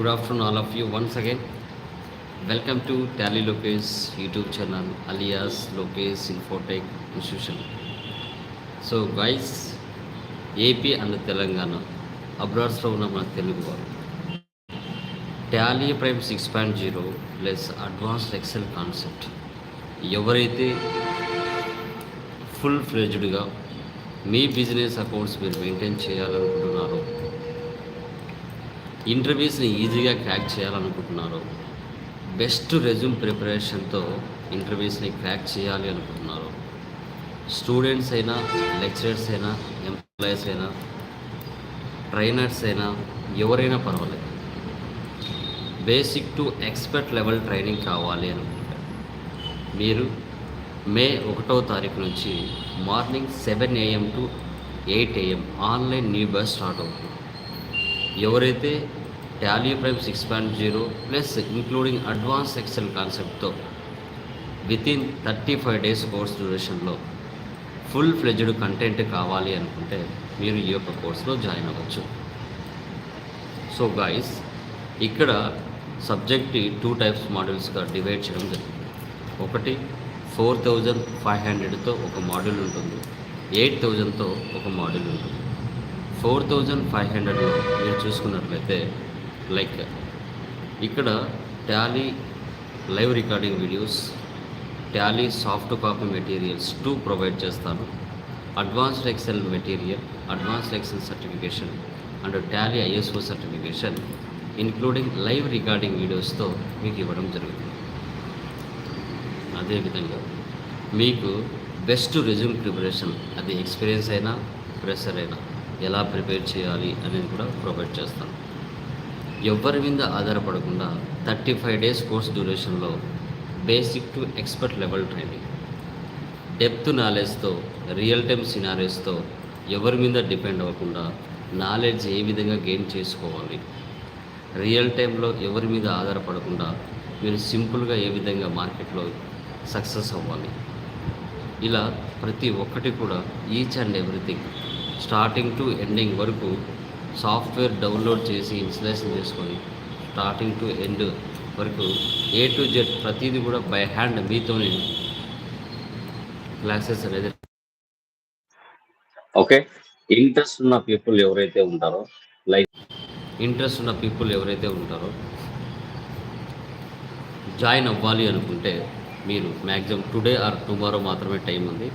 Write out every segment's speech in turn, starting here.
Good afternoon all of you once again welcome to Tally Lokesh YouTube channel alias Lokesh infotech institution so vice AP and Telangana అబ్రాడ్స్లో ఉన్న మన తెలుగు వారు Tally Prime six point zero plus advanced Excel concept ఎవరైతే full ఫ్లెజ్డ్గా మీ business accounts మీరు maintain చేయాలనుకుంటున్నారో ఇంటర్వ్యూస్ని ఈజీగా క్రాక్ చేయాలనుకుంటున్నారో. బెస్ట్ రెజ్యూమ్ ప్రిపరేషన్తో ఇంటర్వ్యూస్ని క్రాక్ చేయాలి అనుకుంటున్నారు. స్టూడెంట్స్ అయినా లెక్చరర్స్ అయినా ఎంప్లాయీస్ అయినా ట్రైనర్స్ అయినా ఎవరైనా పర్వాలేదు. Basic to expert level training కావాలి అనుకుంటారు. మీరు మే ఒకటో తారీఖు నుంచి morning seven AM to eight AM online new batch start అవుతుంది. ఎవరైతే Tally Prime six point zero plus including advance Excel కాన్సెప్ట్తో within thirty five days course డ్యూరేషన్లో full fledged content కావాలి అనుకుంటే మీరు ఈ యొక్క కోర్సులో జాయిన్ అవ్వచ్చు. సో గాయస్ ఇక్కడ సబ్జెక్ట్ టూ టైప్స్ మోడల్స్గా డివైడ్ చేయడం జరిగింది. ఒకటి ఫోర్ థౌజండ్ ఫైవ్ హండ్రెడ్తో ఒక మోడల్ ఉంటుంది. ఎయిట్ థౌజండ్తో ఒక మోడల్ ఉంటుంది. ఫోర్ థౌజండ్ ఫైవ్ హండ్రెడ్లో మీరు చూసుకున్నట్లయితే లైక్ ఇక్కడ Tally live recording videos Tally soft copy materials too provide చేస్తాను. Advanced Excel material advanced Excel certification and Tally ISO certification including live recording వీడియోస్తో మీకు ఇవ్వడం జరుగుతుంది. అదేవిధంగా మీకు బెస్ట్ రెజ్యూమ్ ప్రిపరేషన్ అది ఎక్స్పీరియన్స్ అయినా ప్రెషర్ అయినా ఎలా ప్రిపేర్ చేయాలి అనేది కూడా ప్రొవైడ్ చేస్తాను. ఎవరి మీద ఆధారపడకుండా thirty five days course డ్యూరేషన్లో basic to expert level training. Depth నాలెడ్జ్తో real time సినారీస్తో ఎవరి మీద డిపెండ్ అవ్వకుండా నాలెడ్జ్ ఏ విధంగా గెయిన్ చేసుకోవాలి. రియల్ టైంలో ఎవరి మీద ఆధారపడకుండా మీరు సింపుల్గా ఏ విధంగా మార్కెట్లో సక్సెస్ అవ్వాలి. ఇలా ప్రతి ఒక్కటి కూడా each and everything starting to ending వరకు సాఫ్ట్వేర్ డౌన్లోడ్ చేసి ఇన్స్టలేషన్ చేసుకొని స్టార్టింగ్ టు ఎండ్ వరకు ఏ టు జెడ్ ప్రతిదీ కూడా బై హ్యాండ్ మీతోనే క్లాసెస్ అనేది ఓకే ఇంట్రెస్ట్ ఉన్న పీపుల్ ఎవరైతే ఉంటారో లైక్ ఇంట్రెస్ట్ ఉన్న పీపుల్ ఎవరైతే ఉంటారో జాయిన్ అవ్వాలి అనుకుంటే మీరు మ్యాక్సిమం టుడే ఆర్ టుమారో మాత్రమే టైం ఉంది.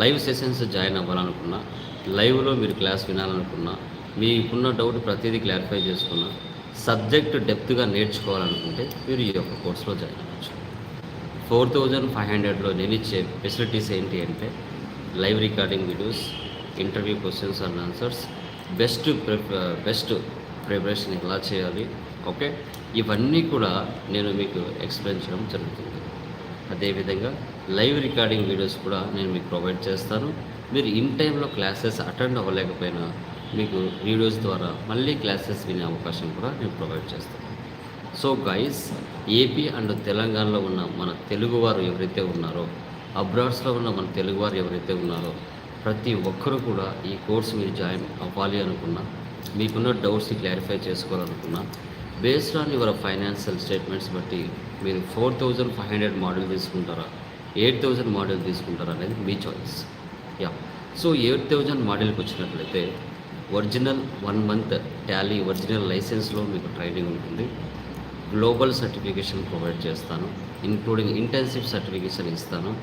లైవ్ సెషన్స్ జాయిన్ అవ్వాలనుకున్నా లైవ్లో మీరు క్లాస్ వినాలనుకున్నా మీకున్న డౌట్ ప్రతిదీ క్లారిఫై చేసుకున్నా సబ్జెక్ట్ డెప్త్గా నేర్చుకోవాలనుకుంటే మీరు ఈ యొక్క కోర్సులో జాయిన్ అవ్వచ్చు. ఫోర్ థౌజండ్ ఫైవ్ హండ్రెడ్లో నేను ఇచ్చే ఫెసిలిటీస్ ఏంటి అంటే live recording videos interview questions and answers best best preparation ఎలా చేయాలి ఓకే? ఇవన్నీ కూడా నేను మీకు ఎక్స్ప్లెయిన్ చేయడం జరుగుతుంది. అదేవిధంగా లైవ్ రికార్డింగ్ వీడియోస్ కూడా నేను మీకు ప్రొవైడ్ చేస్తాను. మీరు ఇన్ టైంలో క్లాసెస్ అటెండ్ అవ్వలేకపోయినా మీకు వీడియోస్ ద్వారా మళ్ళీ క్లాసెస్ వినే అవకాశం కూడా నేను ప్రొవైడ్ చేస్తాను. సో గైస్ ఏపీ అండ్ తెలంగాణలో ఉన్న మన తెలుగువారు ఎవరైతే ఉన్నారో అబ్రాడ్స్లో ఉన్న మన తెలుగువారు ఎవరైతే ఉన్నారో ప్రతి ఒక్కరు కూడా ఈ కోర్స్ మీరు జాయిన్ అవ్వాలి అనుకున్నా మీకున్న doubts clarify చేసుకోవాలనుకున్నా based on your financial statements బట్టి మీరు four thousand five hundred model తీసుకుంటారా ఎయిట్ థౌజండ్ మోడల్ తీసుకుంటారా అనేది మీ choice. Yeah. So eight thousand మోడల్కి వచ్చినట్లయితే original one month Tally original లైసెన్స్లో మీకు ట్రైనింగ్ ఉంటుంది. గ్లోబల్ సర్టిఫికేషన్ ప్రొవైడ్ చేస్తాను. ఇంక్లూడింగ్ ఇంటెన్సివ్ సర్టిఫికేషన్ ఇస్తాను.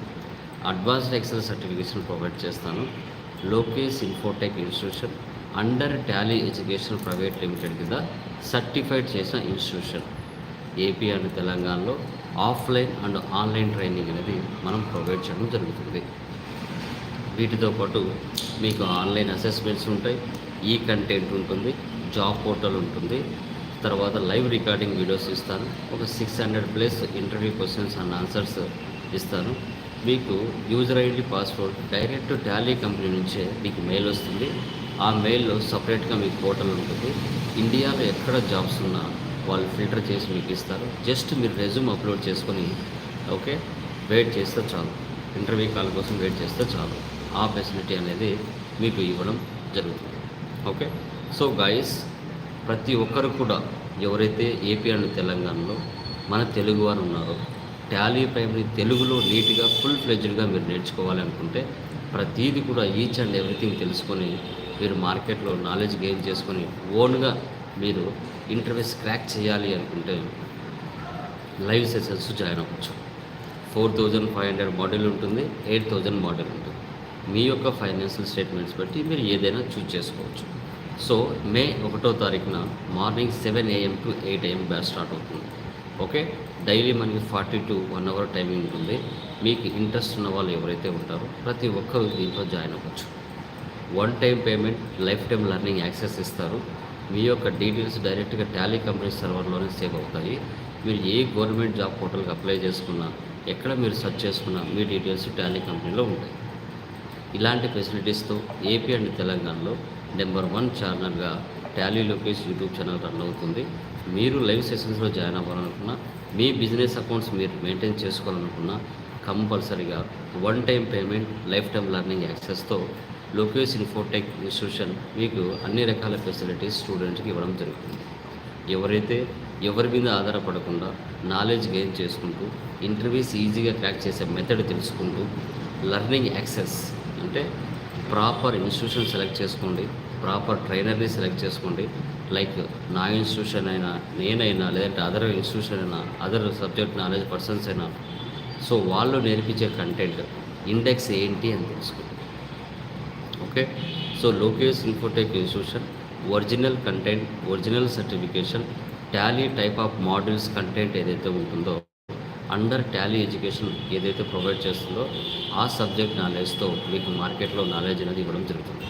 అడ్వాన్స్డ్ ఎక్సెల్ సర్టిఫికేషన్ ప్రొవైడ్ చేస్తాను. Lokesh infotech institution under Tally education private limited కింద certified చేసిన ఇన్స్టిట్యూషన్. ఏపీ అండ్ తెలంగాణలో offline and online training అనేది మనం ప్రొవైడ్ చేయడం జరుగుతుంది. వీటితో పాటు మీకు ఆన్లైన్ అసెస్మెంట్స్ ఉంటాయి ఈ కంటెంట్ ఉంటుంది జాబ్ పోర్టల్ ఉంటుంది. తర్వాత లైవ్ రికార్డింగ్ వీడియోస్ ఇస్తాను. ఒక six hundred plus interview questions and answers ఇస్తాను. మీకు user ID password direct Tally company నుంచే మీకు మెయిల్ వస్తుంది. ఆ మెయిల్లో సపరేట్గా మీకు పోర్టల్ ఉంటుంది. ఇండియాలో ఎక్కడ జాబ్స్ ఉన్నా వాళ్ళు ఫిల్టర్ చేసి మీకు ఇస్తారు. జస్ట్ మీరు రెజ్యూమ్ అప్లోడ్ చేసుకొని ఓకే వెయిట్ చేస్తే చాలు. ఇంటర్వ్యూ కాల్ కోసం వెయిట్ చేస్తే చాలు. ఆ ఫెసిలిటీ అనేది మీకు ఇవ్వడం జరుగుతుంది. ఓకే? సో గైస్ ప్రతి ఒక్కరు కూడా ఎవరైతే ఏపీ అండ్ తెలంగాణలో మన తెలుగు వారు ఉన్నారో టాలీ ప్రైమరీ తెలుగులో నీట్గా ఫుల్ ఫ్లెజ్డ్గా మీరు నేర్చుకోవాలి అనుకుంటే ప్రతీది కూడా ఈచ్ అండ్ ఎవ్రీథింగ్ తెలుసుకొని మీరు మార్కెట్లో నాలెడ్జ్ గెయిన్ చేసుకొని ఓన్గా మీరు ఇంటర్వ్యూస్ క్రాక్ చేయాలి అనుకుంటే లైవ్ సెషన్స్ జాయిన్ అవ్వచ్చు. Four thousand five hundred model ఉంటుంది ఎయిట్ థౌజండ్ మోడల్ ఉంటుంది. మీ యొక్క ఫైనాన్షియల్ స్టేట్మెంట్స్ బట్టి మీరు ఏదైనా చూజ్ చేసుకోవచ్చు. సో మే ఒకటో తారీఖున morning seven AM to eight AM batch start అవుతుంది. ఓకే? డైలీ మనకి forty to one hour timing ఉంటుంది. మీకు ఇంట్రెస్ట్ ఉన్న వాళ్ళు ఎవరైతే ఉంటారో ప్రతి ఒక్కరు దీంట్లో జాయిన్ అవ్వచ్చు. One time payment lifetime learning access ఇస్తారు. మీ యొక్క డీటెయిల్స్ డైరెక్ట్గా టాలీ కంపెనీ సర్వర్లోనే సేవ్ అవుతాయి. మీరు ఏ గవర్నమెంట్ జాబ్ పోర్టల్కి అప్లై చేసుకున్నా ఎక్కడ మీరు సెర్చ్ చేసుకున్నా మీ డీటెయిల్స్ టాలీ కంపెనీలో ఉంటాయి. ఇలాంటి ఫెసిలిటీస్తో ఏపీ అండ్ తెలంగాణలో number one ఛానల్గా Tally Lokesh YouTube channel run అవుతుంది. మీరు లైవ్ సెషన్స్లో జాయిన్ అవ్వాలనుకున్నా మీ బిజినెస్ అకౌంట్స్ మీరు మెయింటైన్ చేసుకోవాలనుకున్నా కంపల్సరీగా one time payment lifetime learning యాక్సెస్తో Lokesh Infotech institution మీకు అన్ని రకాల ఫెసిలిటీస్ స్టూడెంట్స్కి ఇవ్వడం జరుగుతుంది. ఎవరైతే ఎవరి మీద ఆధారపడకుండా నాలెడ్జ్ గెయిన్ చేసుకుంటూ ఇంటర్వ్యూస్ ఈజీగా క్రాక్ చేసే మెథడ్ తెలుసుకుంటూ లర్నింగ్ యాక్సెస్ అంటే ప్రాపర్ ఇన్స్టిట్యూషన్ సెలెక్ట్ చేసుకోండి ప్రాపర్ ట్రైనర్ని సెలెక్ట్ చేసుకోండి. లైక్ నా ఇన్స్టిట్యూషన్ అయినా నేనైనా లేదంటే అదర్ ఇన్స్టిట్యూషన్ అయినా అదర్ సబ్జెక్ట్ నాలెడ్జ్ పర్సన్స్ అయినా సో వాళ్ళు నేర్పించే కంటెంట్ ఇండెక్స్ ఏంటి అని తెలుసుకోండి. Okay? So Lokesh Infotech institution original content original certification Tally type of modules content ఏదైతే ఉంటుందో అండర్ టాలీ ఎడ్యుకేషన్ ఏదైతే ప్రొవైడ్ చేస్తుందో ఆ సబ్జెక్ట్ నాలెడ్జ్తో మీకు మార్కెట్లో నాలెడ్జ్ అనేది ఇవ్వడం జరుగుతుంది.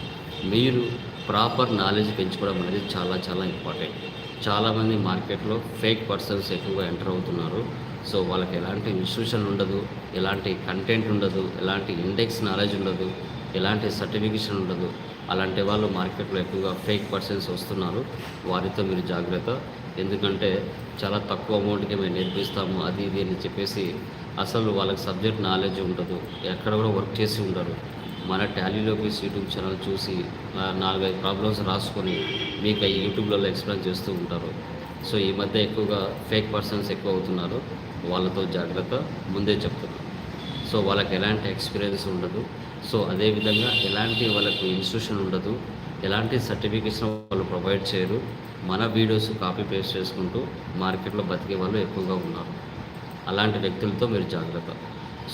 మీరు ప్రాపర్ నాలెడ్జ్ పెంచుకోవడం అనేది చాలా చాలా ఇంపార్టెంట్. చాలామంది మార్కెట్లో ఫేక్ పర్సన్స్ ఎక్కువగా ఎంటర్ అవుతున్నారు. సో వాళ్ళకి ఎలాంటి ఇన్స్టిట్యూషన్ ఉండదు ఎలాంటి కంటెంట్ ఉండదు ఎలాంటి ఇండెక్స్ నాలెడ్జ్ ఉండదు ఎలాంటి సర్టిఫికేషన్ ఉండదు. అలాంటి వాళ్ళు మార్కెట్లో ఎక్కువగా ఫేక్ పర్సన్స్ వస్తున్నారు. వారితో మీరు జాగ్రత్త. ఎందుకంటే చాలా తక్కువ అమౌంట్కి మేము నేర్పిస్తాము అది ఇది అని చెప్పేసి అసలు వాళ్ళకి సబ్జెక్ట్ నాలెడ్జ్ ఉండదు ఎక్కడ కూడా వర్క్ చేసి ఉండరు. మన టాలీలోకి యూట్యూబ్ ఛానల్ చూసి నాలుగైదు ప్రాబ్లమ్స్ రాసుకొని మీకు ఆ యూట్యూబ్లలో ఎక్స్ప్లెయిన్ చేస్తూ ఉంటారు. సో ఈ మధ్య ఎక్కువగా ఫేక్ పర్సన్స్ ఎక్కువ అవుతున్నారు వాళ్ళతో జాగ్రత్త ముందే చెప్తున్నాను సో వాళ్ళకి ఎలాంటి ఎక్స్పీరియన్స్ ఉండదు సో అదేవిధంగా ఎలాంటి వాళ్ళకు ఇన్స్టిట్యూషన్ ఉండదు ఎలాంటి సర్టిఫికేషన్ వాళ్ళు ప్రొవైడ్ చేయరు. మన వీడియోస్ కాపీ పేస్ట్ చేసుకుంటూ మార్కెట్లో బతికే వాళ్ళు ఎక్కువగా ఉన్నారు. అలాంటి వ్యక్తులతో మీరు జాగ్రత్త.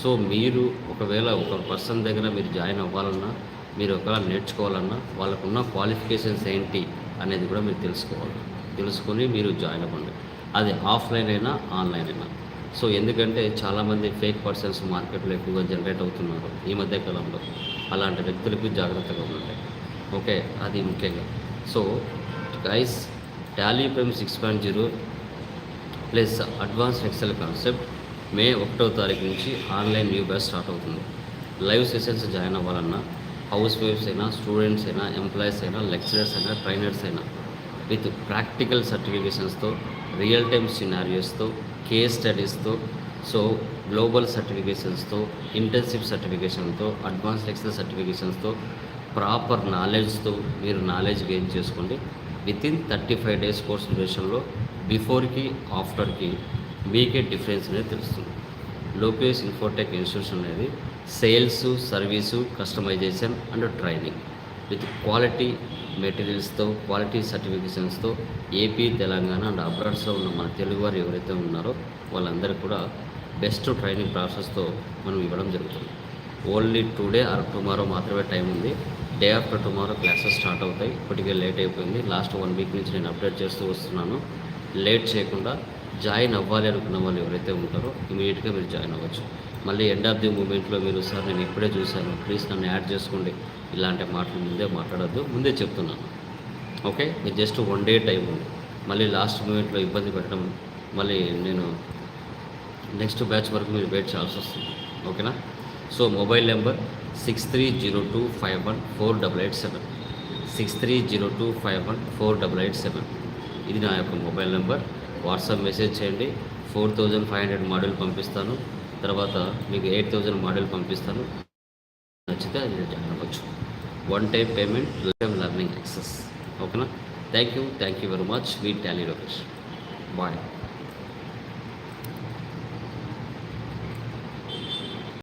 సో మీరు ఒకవేళ ఒక పర్సన్ దగ్గర మీరు జాయిన్ అవ్వాలన్నా మీరు ఒకవేళ నేర్చుకోవాలన్నా వాళ్ళకున్న క్వాలిఫికేషన్స్ ఏంటి అనేది కూడా మీరు తెలుసుకోవాలి. తెలుసుకొని మీరు జాయిన్ అవ్వండి. అది ఆఫ్లైన్ అయినా ఆన్లైన్ అయినా. సో ఎందుకంటే చాలామంది ఫేక్ పర్సన్స్ మార్కెట్లో ఎక్కువగా జనరేట్ అవుతున్నారు ఈ మధ్య కాలంలో. అలాంటి వ్యక్తులకు జాగ్రత్తగా ఉండండి. ఓకే అది ముఖ్యంగా. So guys Tally prime six point zero plus advance Excel concept May ఒకటో తారీఖు నుంచి ఆన్లైన్ న్యూ బ్యాచ్ స్టార్ట్ అవుతుంది. లైవ్ సెషన్స్ జాయిన్ అవ్వాలన్నా హౌస్ వైఫ్స్ అయినా స్టూడెంట్స్ అయినా ఎంప్లాయీస్ అయినా లెక్చరర్స్ అయినా ట్రైనర్స్ అయినా విత్ ప్రాక్టికల్ సర్టిఫికేషన్స్తో రియల్ టైమ్ సినారియోస్తో కేస్ స్టడీస్తో సో గ్లోబల్ సర్టిఫికేషన్స్తో ఇంటర్న్షిప్ సర్టిఫికేషన్తో అడ్వాన్స్ ఎక్సెల్ సర్టిఫికేషన్స్తో ప్రాపర్ నాలెడ్జ్తో మీరు నాలెడ్జ్ గెయిన్ చేసుకోండి. Within thirty five days course డ్యూరేషన్లో బిఫోర్కి ఆఫ్టర్కి మీకే డిఫరెన్స్ అనేది తెలుస్తుంది. లోకేష్ ఇన్ఫోటెక్ ఇన్స్టిట్యూషన్ అనేది sales service customisation and training. With quality మెటీరియల్స్తో quality సర్టిఫికేషన్స్తో ఏపీ తెలంగాణ అండ్ అబ్రాడ్స్లో ఉన్న మన తెలుగు వారు ఎవరైతే ఉన్నారో వాళ్ళందరికీ కూడా బెస్ట్ ట్రైనింగ్ ప్రాసెస్తో మనం ఇవ్వడం జరుగుతుంది. ఓన్లీ టుడే ఆర్ టుమారో మాత్రమే టైం ఉంది. Day after tomorrow classes start అవుతాయి. ఇప్పటికే లేట్ అయిపోయింది. లాస్ట్ వన్ వీక్ నుంచి నేను అప్డేట్ చేస్తూ వస్తున్నాను. లేట్ చేయకుండా జాయిన్ అవ్వాలి అనుకున్న వాళ్ళు ఎవరైతే ఉంటారో ఇమీడియట్గా మీరు జాయిన్ అవ్వచ్చు. మళ్ళీ ఎండ్ ఆఫ్ ది మూమెంట్లో మీరు సార్ నేను ఇప్పుడే చూశాను. ప్లీజ్ నన్ను యాడ్ చేసుకోండి. ఇలాంటి మాటలు ముందే మాట్లాడద్దు. ముందే చెప్తున్నాను. ఓకే? మీరు జస్ట్ వన్ డే టైం ఉంది. మళ్ళీ లాస్ట్ మూమెంట్లో ఇబ్బంది పెట్టడం మళ్ళీ నేను నెక్స్ట్ బ్యాచ్ వరకు మీరు వెయిట్ చేయాల్సి వస్తుంది. ఓకేనా? So mobile number six three zero two five one four double eight seven. Six three zero two five one four double eight seven. ఇది నా యొక్క మొబైల్ నెంబర్. వాట్సాప్ మెసేజ్ చేయండి. Four thousand five hundred model పంపిస్తాను. తర్వాత మీకు eight thousand model పంపిస్తాను. నచ్చితే అది జాయిన్ అవ్వచ్చు. One time payment time learning access ఓకేనా? Thank you. Thank you very much. Me Tally location bye.